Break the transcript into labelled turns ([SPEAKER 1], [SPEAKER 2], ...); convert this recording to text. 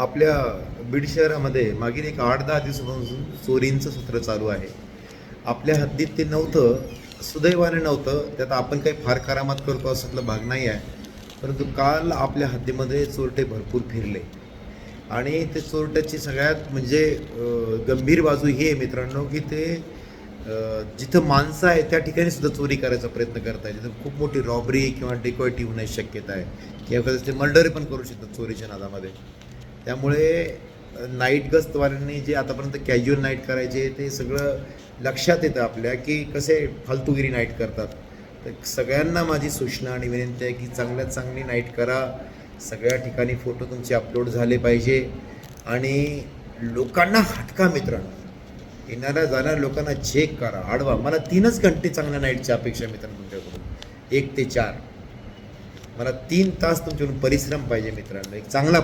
[SPEAKER 1] आपल्या बीड शहरामध्ये मागील एक आठ दहा दिवसापासून चोरींचं सत्र चालू आहे. आपल्या हद्दीत ते नव्हतं सुदैवाने नव्हतं त्यात आपण काही फार करामात करतो असं भाग नाही आहे. परंतु काल आपल्या हद्दीमध्ये चोरटे भरपूर फिरले. आणि ते चोरट्याची सगळ्यात म्हणजे गंभीर बाजू ही आहे मित्रांनो की ते जिथं माणसं आहे त्या ठिकाणी सुद्धा चोरी करायचा प्रयत्न करताय जिथं खूप मोठी रॉबरी किंवा डेकॉयटी होण्याची शक्यता आहे. किंवा कदाचित ते मर्डर पण करू शकतात चोरीच्या नादामध्ये. त्यामुळे नाईट गस्तवाल्यांनी जे आतापर्यंत कॅज्युअल नाईट करायचे ते सगळं लक्षात येतं आपल्या की कसे फालतूगिरी नाईट करतात. तर सगळ्यांना माझी सूचना आणि विनंती आहे की चांगल्यात चांगली नाईट करा. सगळ्या ठिकाणी फोटो तुमचे अपलोड झाले पाहिजे. आणि लोकांना हटका मित्रांनो येणाऱ्या जाणाऱ्या लोकांना चेक करा आडवा. मला तीनच घंटे चांगल्या नाईटची अपेक्षा मित्रांनो तुमच्याकडून. एक ते चार. मला तीन तास तुमच्याकडून परिश्रम पाहिजे मित्रांनो. एक चांगला